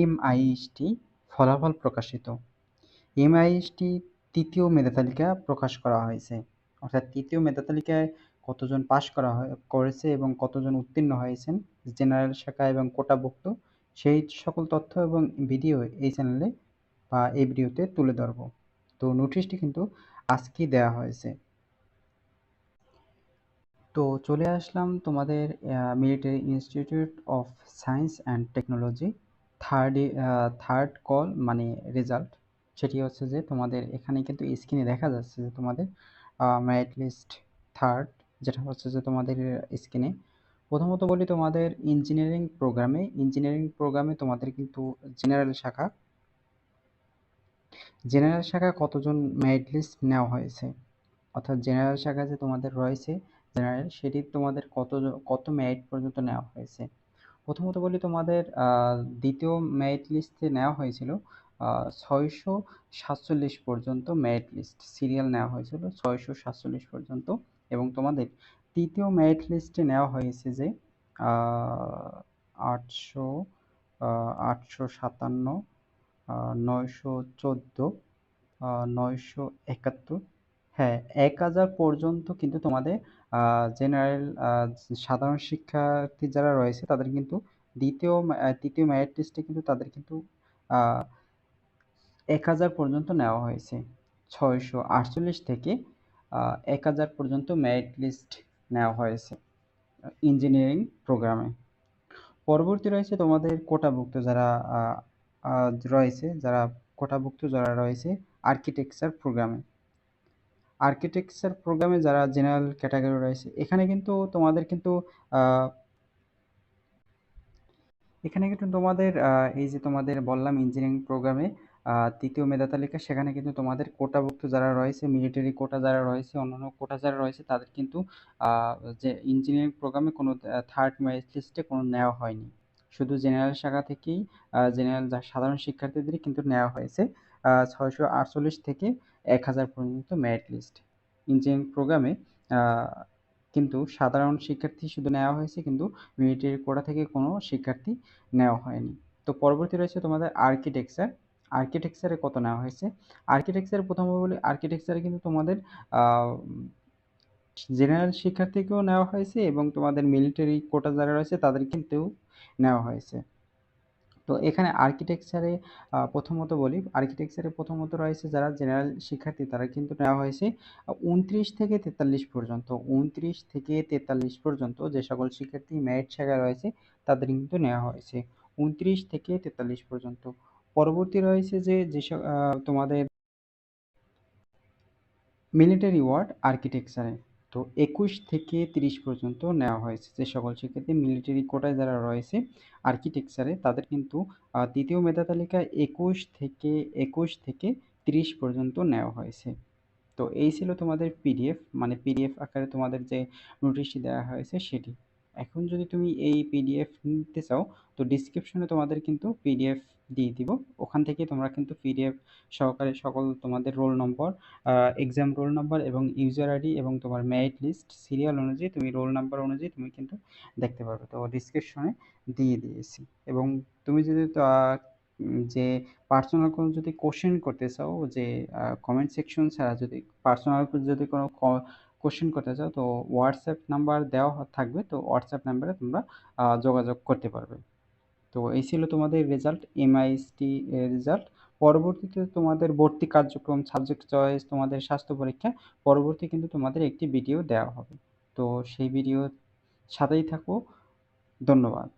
MIST ফলাফল প্রকাশিত। MIST তৃতীয় মেধা তালিকা প্রকাশ করা হয়েছে। অর্থাৎ তৃতীয় মেধা তালিকায় কতজন পাশ করা হয়, করেছে এবং কতজন উত্তীর্ণ হয়েছেন জেনারেল শাখা এবং কোটাভুক্ত, সেই সকল তথ্য এবং ভিডিও এই চ্যানেলে বা এই ভিডিওতে তুলে ধরব। তো নোটিশটি কিন্তু আজকেই দেওয়া হয়েছে। তো চলে আসলাম তোমাদের military institute of science and technology third third call মানে রেজাল্ট সেটি হচ্ছে যে তোমাদের এখানে কিন্তু স্ক্রিনে দেখা যাচ্ছে যে তোমাদের ম্যারিট লিস্ট থার্ড যেটা হচ্ছে যে তোমাদের স্ক্রিনে প্রথমত বলি তোমাদের ইঞ্জিনিয়ারিং প্রোগ্রামে ইঞ্জিনিয়ারিং প্রোগ্রামে তোমাদের কিন্তু জেনারেল শাখা। জেনারেল শাখা কতজন ম্যারিট লিস্ট নেওয়া হয়েছে? অর্থাৎ জেনারেল শাখা যে তোমাদের রয়েছে জেনারেল সেটি তোমাদের কত কত মেরিট পর্যন্ত নেওয়া হয়েছে? প্রথমত বলি তোমাদের দ্বিতীয় মেরিট লিস্টে নেওয়া হয়েছিল ছয়শো সাতচল্লিশ পর্যন্ত মেরিট লিস্ট সিরিয়াল নেওয়া হয়েছিল ছয়শো সাতচল্লিশ পর্যন্ত। এবং তোমাদের তৃতীয় মেরিট লিস্টে নেওয়া হয়েছে যে আটশো আটশো সাতান্ন নয়শো চোদ্দ নয়শো একাত্তর হ্যাঁ এক হাজার পর্যন্ত কিন্তু তোমাদের জেনারেল সাধারণ শিক্ষার্থী যারা রয়েছে তাদের কিন্তু দ্বিতীয় তৃতীয় মেরিট লিস্টে কিন্তু তাদের কিন্তু এক হাজার পর্যন্ত নেওয়া হয়েছে। ছয়শো আটচল্লিশ থেকে এক হাজার পর্যন্ত মেরিট লিস্ট নেওয়া হয়েছে ইঞ্জিনিয়ারিং প্রোগ্রামে পরবর্তী রয়েছে তোমাদের কোটাভুক্ত যারা রয়েছে, যারা কোটাভুক্ত যারা রয়েছে আর্কিটেকচার প্রোগ্রামে আর্কিটেকচার প্রোগ্রামে যারা জেনারেল ক্যাটাগরি রয়েছে, এখানে কিন্তু তোমাদের কিন্তু এখানে কিন্তু তোমাদের এই যে তোমাদের বললাম ইঞ্জিনিয়ারিং প্রোগ্রামে তৃতীয় মেধা তালিকা, সেখানে কিন্তু তোমাদের কোটাভুক্ত যারা রয়েছে মিলিটারি কোটা যারা রয়েছে, অন্যান্য কোটা যারা রয়েছে, তাদের কিন্তু যে ইঞ্জিনিয়ারিং প্রোগ্রামে কোনো থার্ড মেরিট লিস্টে কোনো নেওয়া হয়নি। শুধু জেনারেল শাখা থেকেই জেনারেল সাধারণ শিক্ষার্থীদেরই কিন্তু নেওয়া হয়েছে। ছয়শো আটচল্লিশ থেকে এক হাজার পর্যন্ত মেরিট লিস্ট ইঞ্জিনিয়ারিং প্রোগ্রামে কিন্তু সাধারণ শিক্ষার্থী শুধু নেওয়া হয়েছে, কিন্তু মিলিটারি কোটা থেকে কোনো শিক্ষার্থী নেওয়া হয়নি। তো পরবর্তী রয়েছে তোমাদের আর্কিটেকচার আর্কিটেকচারে কত নেওয়া হয়েছে? আর্কিটেকচারে প্রথমে বলি আর্কিটেকচারে কিন্তু তোমাদের জেনারেল শিক্ষার্থীকেও নেওয়া হয়েছে এবং তোমাদের মিলিটারি কোটা যারা রয়েছে, তাদের কিন্তু নেওয়া হয়েছে। তো এখানে আর্কিটেকচারে প্রথমত বলি আর্কিটেকচারে প্রথমত রয়েছে যারা জেনারেল শিক্ষার্থী, তারা কিন্তু নেওয়া হয়েছে উনত্রিশ থেকে তেতাল্লিশ পর্যন্ত, উনত্রিশ থেকে তেতাল্লিশ পর্যন্ত যে সকল শিক্ষার্থী ম্যারিট শাখায় রয়েছে, তাদের কিন্তু নেওয়া হয়েছে, উনত্রিশ থেকে তেতাল্লিশ পর্যন্ত। পরবর্তী রয়েছে যে যেসব তোমাদের মিলিটারি ওয়ার্ড আর্কিটেকচারে তো একুশ থেকে তিরিশ পর্যন্ত নেওয়া হয়েছে যে সকল শিক্ষার্থী মিলিটারি কোটায় যারা রয়েছে আর্কিটেকচারে তাদের কিন্তু তৃতীয় মেধা তালিকা একুশ থেকে একুশ থেকে তিরিশ পর্যন্ত নেওয়া হয়েছে। তো এই ছিল তোমাদের পিডিএফ মানে পিডিএফ আকারে তোমাদের যে নোটিশটি দেওয়া হয়েছে সেটি। এখন যদি তুমি এই পিডিএফ নিতে চাও, তো ডিসক্রিপশনে তোমাদের কিন্তু পিডিএফ দিয়ে দিব। ওখান থেকে তোমরা কিন্তু পিডিএফ সহকারে সকল তোমাদের roll number exam roll number এবং ইউজার আইডি এবং তোমার মেরিট লিস্ট সিরিয়াল অনুযায়ী তুমি রোল নাম্বার অনুযায়ী তুমি কিন্তু দেখতে পারবে। তো ডিসক্রিপশনে দিয়ে দিয়েছি। এবং তুমি যদি যে পার্সোনাল কোনো যদি কোশ্চেন করতে চাও, যে কমেন্ট সেকশন ছাড়া যদি পার্সোনাল যদি কোনো কোশ্চেন করতে চাও, তো হোয়াটসঅ্যাপ নাম্বার দেওয়া থাকবে, তো হোয়াটসঅ্যাপ নাম্বারে তোমরা যোগাযোগ করতে পারবে। তো এই ছিল তোমাদের রেজাল্ট এমআইএসটি রেজাল্ট পরবর্তীতে তোমাদের ভর্তি কার্যক্রম সাবজেক্ট চয়েস তোমাদের স্বাস্থ্য পরীক্ষা, পরবর্তী কিন্তু তোমাদের একটি ভিডিও দেওয়া হবে। তো সেই ভিডিও সাথেই থাকো। ধন্যবাদ।